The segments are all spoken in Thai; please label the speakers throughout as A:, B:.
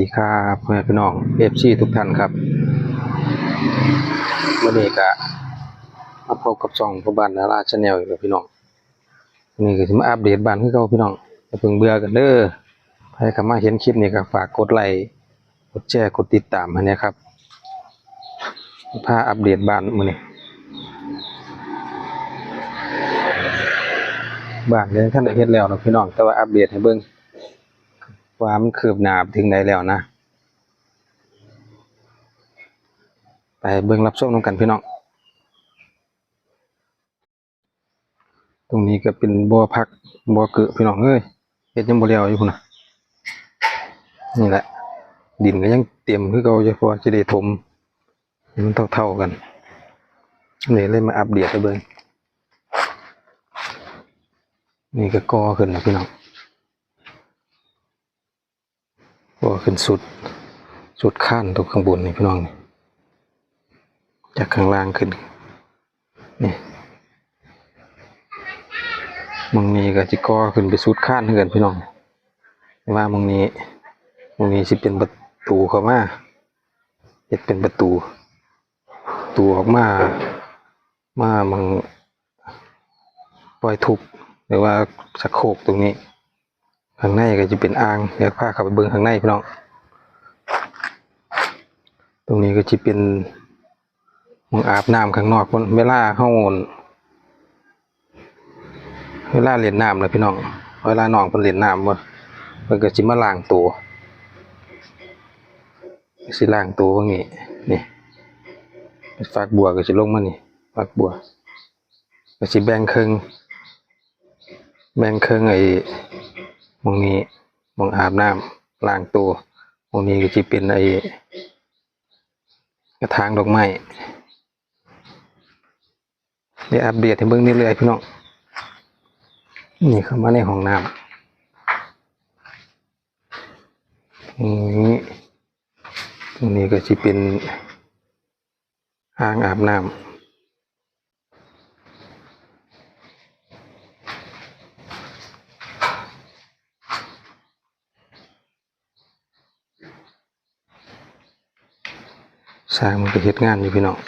A: ดีครับพ่อแม่พี่น้องเอฟซีทุกท่านครับวันนี้ก็มาพบกับช่องพ่อบ้านดาราชาแนลอีกแล้วพี่น้องวันนี้ก็จะมาอัปเดตบ้านคือเก่าพี่น้องอย่าเพิ่งเบื่อกันเด้อใครขมาเห็นคลิปนี้ก็ฝากกดไลค์กดแชร์กดติดตามให้นะครับพาอัปเดตบ้านมื้อนี้บ้านเดี๋ยวท่านได้เฮ็ดแล้วนะพี่น้องแต่ว่าอัปเดตให้เบิ่ง ว่ามันคืบหนาถึงไหนแล้วนะ ไปเบิ่งรับชมน้ำกันพี่น้อง ตรงนี้ก็เป็นบ่อพักบ่อเกือพี่น้องเอ้ยเฮ็ดยังบ่แล้วอยู่พุ่นนะนี่แหละ ดินก็ยังเตรียมคือเก่าอยู่เพราะได้ถมมันเท่าๆกันนี่เลยมาอัปเดตให้เบิ่งนี่ก็กอขึ้นแล้วพี่น้อง ก็ขึ้นสุด สุดขั้นตรงข้างบนนี่พี่น้องนี่จากข้างล่างขึ้น นี่มองนี้ก็จิก่อขึ้นไปสุดขั้นเหือนพี่น้องว่ามองนี้มองนี้สิเป็นประตูเข้ามาเฮ็ดเป็นประตูประตูออกมา มามังปล่อยทุบหรือว่าชักโคกตรงนี้ ข้างในก็จะเป็นอ่างเดี๋ยวพาเข้าไปเบิ่งข้างในพี่น้องตรงนี้ก็จะเป็นมองอาบน้ำข้างนอกเวลาเฮาเวลาเล่นน้ำนะพี่น้อง เวลาน้องเพิ่นเล่นน้ำบ่เพิ่นก็สิมาล้างตัวสิล้างตัวพวกนี้นี่ฝักบัวก็สิลงมานี่ฝักบัวก็สิแบ่งครึ่งแบ่งครึ่งไอ้ มองนี้มองอาบน้ำล้างตัวมองนี้ก็จะเป็นไอ้กระถางดอกไม้เดี๋ยวอัปเดตให้เบิ่งเรื่อยพี่น้องนี่เข้ามาในห้องน้ำนี้ตรงนี้ก็จะเป็นอ่างอาบน้ำ สร้างมันก็เฮ็ดงานอยู่พี่น้อง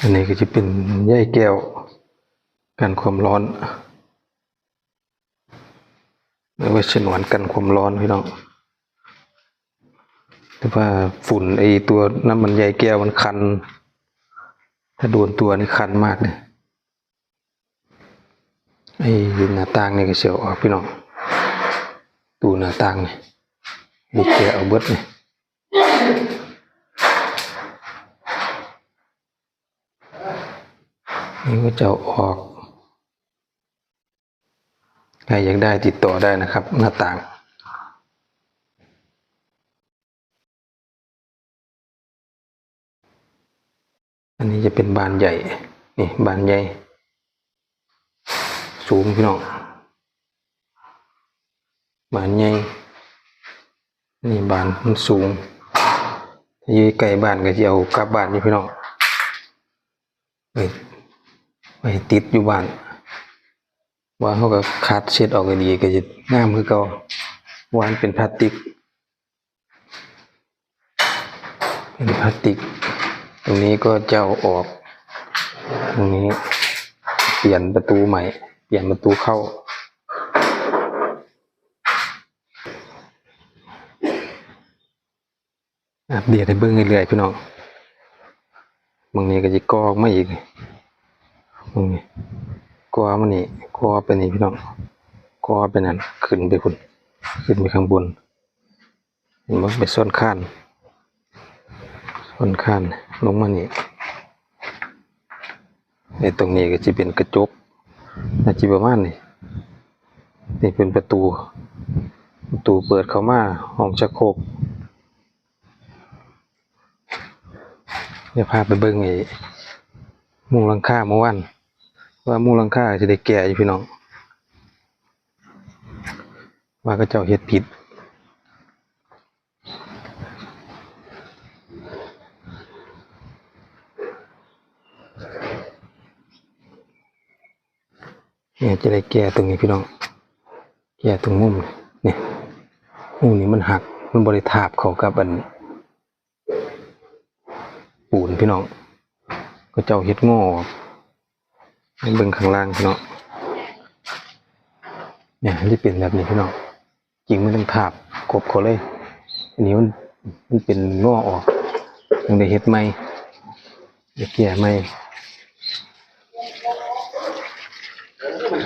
A: อันนี้ก็จะเป็นใยแก้วกันความร้อนเอาไว้ฉนวนกันความร้อนพี่น้อง แต่ว่าฝุ่นไอตัวน้ำมันใยแก้วมันคัน ถ้าโดนตัวนี่คันมากเลยไอหน้าต่างนี่ก็เสียวออกพี่น้องตูหน้าต่างนี่บุกแกะเอาเบิดนี่นี่ก็จะอออกใครอยากได้ติดต่อได้นะครับ หน้าต่าง อันนี้จะเป็นบานใหญ่ นี่บานใหญ่ สูงพี่น้อง บานใหญ่ นี่บานมันสูงยู่ใกล้บ้านก็จะเอากลับบ้านอยู่พี่น้องไปไปติดอยู่บ้านว่าเขาก็คัดเช็ดออกก็ดีก็จะง่ามคือเก่าวานเป็นพลาสติก เป็นพลาสติก ตรงนี้ก็เจะเอาออก ตรงนี้ เปลี่ยนประตูใหม่ เปลี่ยนประตูเข้า อัปเดตให้เบิ่งเรื่อยๆพี่น้องบางนี้ก็จะกอออกมาอีกบางนี้กอมันนี่กอไปนี่พี่น้องกอไปนั่นขึ้นไปคุณขึ้นไปข้างบนเห็นไหมไปซ่อนข้าน ค่อนข้างลงมานี่ในตรงนี้ก็จะเป็นกระจกอาจิประมาณนี่นี่เป็นประตู ประตูเปิดเข้ามาห้องชักโครกเดี๋ยวพาไปเบิ้งไอ้มุงลังคาเมื่อวานว่ามุงลังคาจะได้แก่อยู่พี่น้อง ว่าก็เจ้าเฮ็ดผิด เนี่ยจะได้แก้ตรงนี้พี่น้อง แก้ตรงมุมเนี่ยมุมนี้มันหักมันบริทาบเขากับอันปูนพี่น้อง ก็เจ้าเฮ็ดง่ให้เบิ่งข้างล่างพี่น้องเนี่ยที่เป็นแบบนี้พี่น้องจริงมันต้องทาบกบเขาเลย อันนี้มันมันเป็นงอออกยังได้เฮ็ดไหมได้แก้ไหม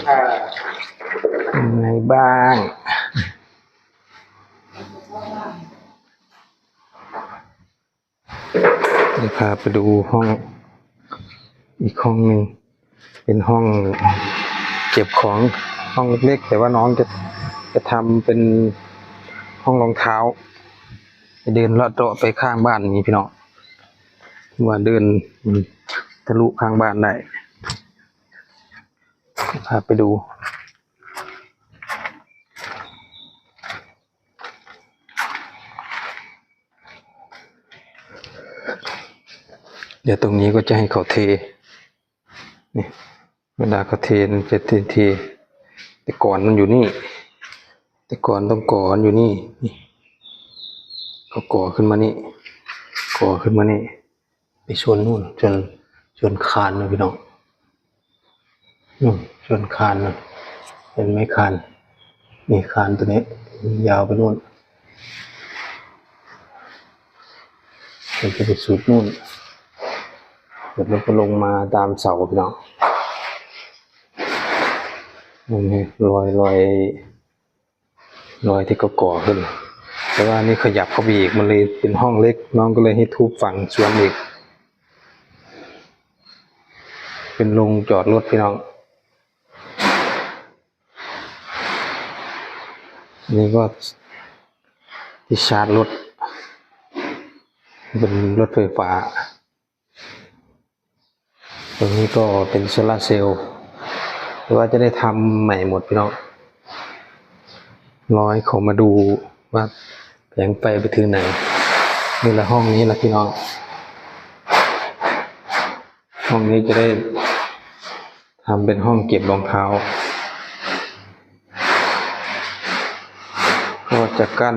A: เป็นไงบ้างเดี๋ยวพาไปดูห้อง อีกห้องหนึ่ง เป็นห้องเก็บของห้องเล็กๆแต่ว่าน้องจะจะทำเป็นห้องรองเท้าเดินลาะเตไปข้างบ้านนี้พี่น้องว่าเดินทะลุข้างบ้านได้ พาไปดู เดี๋ยวตรงนี้ก็จะให้เขาเท นี่เวลาเขาเทมันจะเทเทแต่ก่อนมันอยู่นี่ แต่ก่อนต้องก่อนอยู่นี่นี่เขาก่อขึ้นมานี่ ก่อขึ้นมานี่ ไปชนนู่นจนชนคานเลยพี่น้องนู่ นชนคานเลยเห็นไหมคานนี่คานตัวนี้ยาวไปนู่นมันจะไปสุดนู่นเดี๋ยวมันก็ลงมาตามเสาพี่น้องนี่รอยรอยรอยที่ก่อขึ้น แต่ว่านี่ขยับเข้าไปอีกมันเลยเป็นห้องเล็ก น้องก็เลยให้ทุบฝั่งสวนอีก เป็นโรงจอดรถพี่น้อง นี่ก็ที่ชาร์จรถ เป็นรถไฟฟ้า ตรงนี้ก็เป็นโซลาเซลล์หรือว่าจะได้ทำใหม่หมดพี่น้องรอให้เขามาดูว่าแผงไฟไปถึงไหน นี่ละห้องนี้ละพี่น้อง ห้องนี้จะได้ทำเป็นห้องเก็บรองเท้า ก็ จะกั้น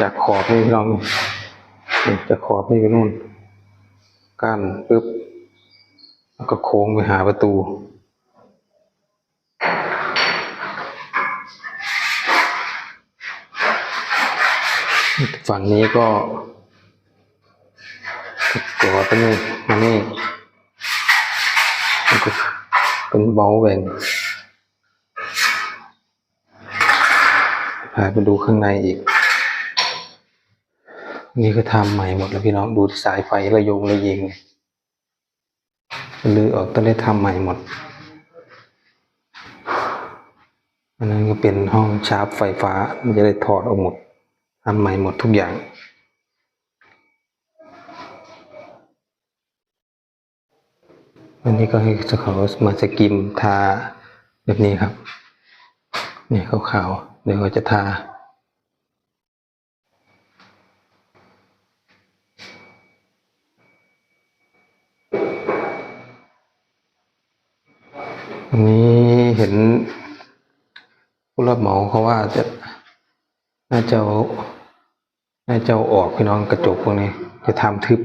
A: จากขอบนี่พี่น้องจากขอบนี่ไปนู่น กั้นปึ๊บแล้วก็โค้งไปหาประตูฝั่งนี้ก็ตัวไปนี่มานี่ก็เป็นเบาแหว่ง พาไปดูข้างในอีก นี่ก็ทำใหม่หมดแล้วพี่น้องดูสายไฟระยงระยิงลือออกต้องได้ทำใหม่หมดอันนั้นก็เป็นห้องชาร์จไฟฟ้ามันจะได้ถอดออกหมดทำใหม่หมดทุกอย่าง อันนี้ก็ให้เขามาสกิมทาแบบนี้ครับนี่ขาวๆ เดี๋ยวเขาจะทาอันนี้เห็นผู้รับเหมาเขาว่าจะน่าจะน่าจะออกพี่น้องกระจกพวกนี้ จะทำทึบ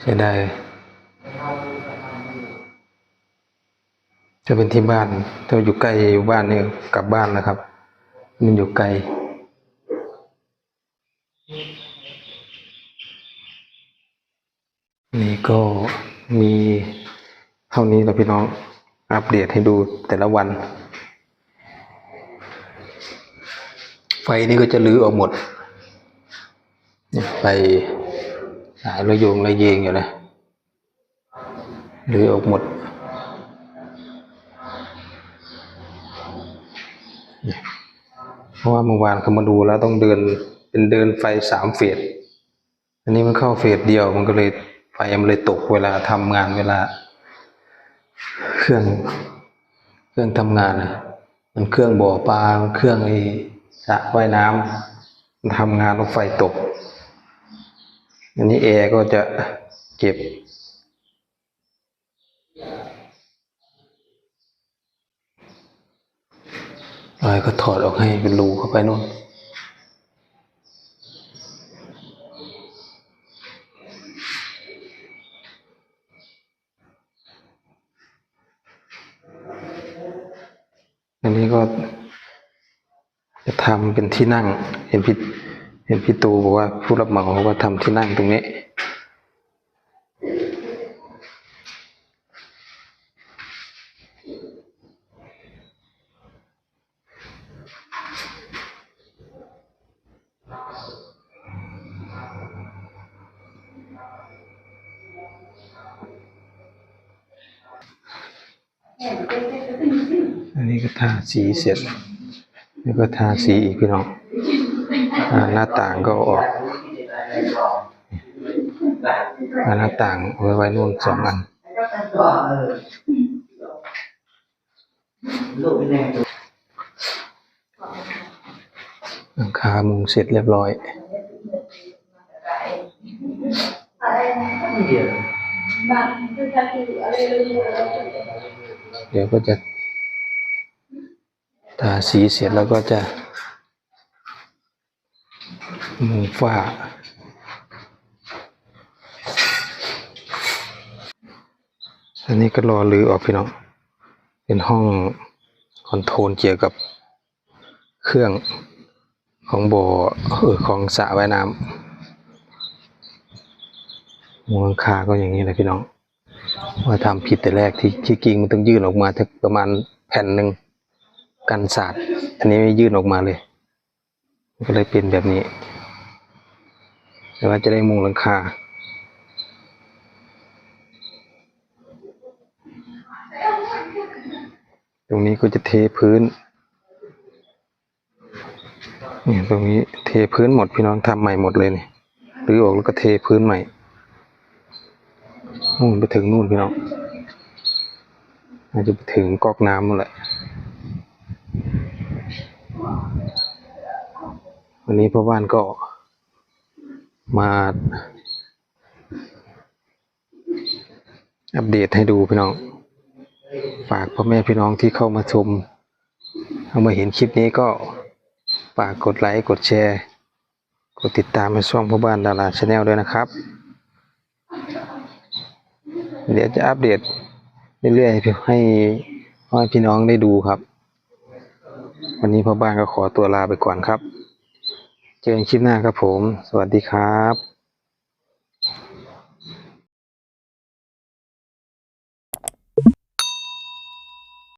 A: เสียดาย จะเป็นที่บ้านถ้าอยู่ใกล้บ้านเนี่ยกลับบ้านนะครับ มันอยู่ไกลนี่ก็มีเท่านี้แหละพี่น้องอัปเดตให้ดูแต่ละวัน ไฟนี่ก็จะลื้อออกหมดไปสายระโยงระเยงอยู่นะลื้อออกหมด เพราะว่าเมื่อวานเขามาดูแล้วต้องเดินเป็นเดินไฟสามเฟสอันนี้มันเข้าเฟสเดียวมันก็เลยไฟมันเลยตกเวลาทำงานเวลา เครื่องเครื่องทำงานนะมันเครื่องบ่อปลาเครื่องไอ้สระว่ายน้ำมันทำงานรถไฟตก อันนี้แอร์ก็จะเก็บ อะไรก็ถอดออกให้เป็นรูเข้าไปนู่นอันนี้ก็จะทำเป็นที่นั่ง เห็นพี่เห็นพี่ตูบอกว่าผู้รับเหมาเขาก็ทำที่นั่งตรงนี้ อันนี้ก็ทาสีเสร็จ แล้วก็ทาสีอีกพี่น้องหน้าต่างก็ออกหน้าต่างไว้ไว้นู่นสองอันหลังคามุงเสร็จเรียบร้อยอะไรนะ
B: เดียว
A: เดี๋ยวก็จะทาสีเสร็จแล้วก็จะมุงฝ้า อันนี้ก็รอรื้อออกพี่น้อง เป็นห้องคอนโทรลเกี่ยวกับเครื่องของบ่อเออของสระว่ายน้ำมุงหลังคาก็อย่างนี้แหละพี่น้อง ว่าทำผิดแต่แรกที่ที่กิ่งมันต้องยื่นออกมาถึงประมาณแผ่นหนึ่งกันสาดอันนี้ไม่ยื่นออกมาเลย ก็เลยเป็นแบบนี้แต่ว่าจะได้มุงหลังคาตรงนี้ก็จะเทพื้นนี่ตรงนี้เทพื้นหมดพี่น้องทำใหม่หมดเลยนี่หรือออกแล้วก็เทพื้นใหม่ นู่นไปถึงนู่นพี่น้องอาจจะไปถึงกอกน้ำนั่นแหละ วันนี้พ่อบ้านก็มาอัปเดตให้ดูพี่น้อง ฝากพ่อแม่พี่น้องที่เข้ามาชม เอามาเห็นคลิปนี้ก็ ฝากกดไลค์ กดแชร์ กดติดตามในช่องพ่อบ้านดาราชาแนลด้วยนะครับ เดี๋ยวจะอัปเดตเรื่อยๆให้ให้ให้พี่น้องได้ดูครับ วันนี้พ่อบ้านก็ขอตัวลาไปก่อนครับ เจอกันคลิปหน้าครับผม สวัสดีครับ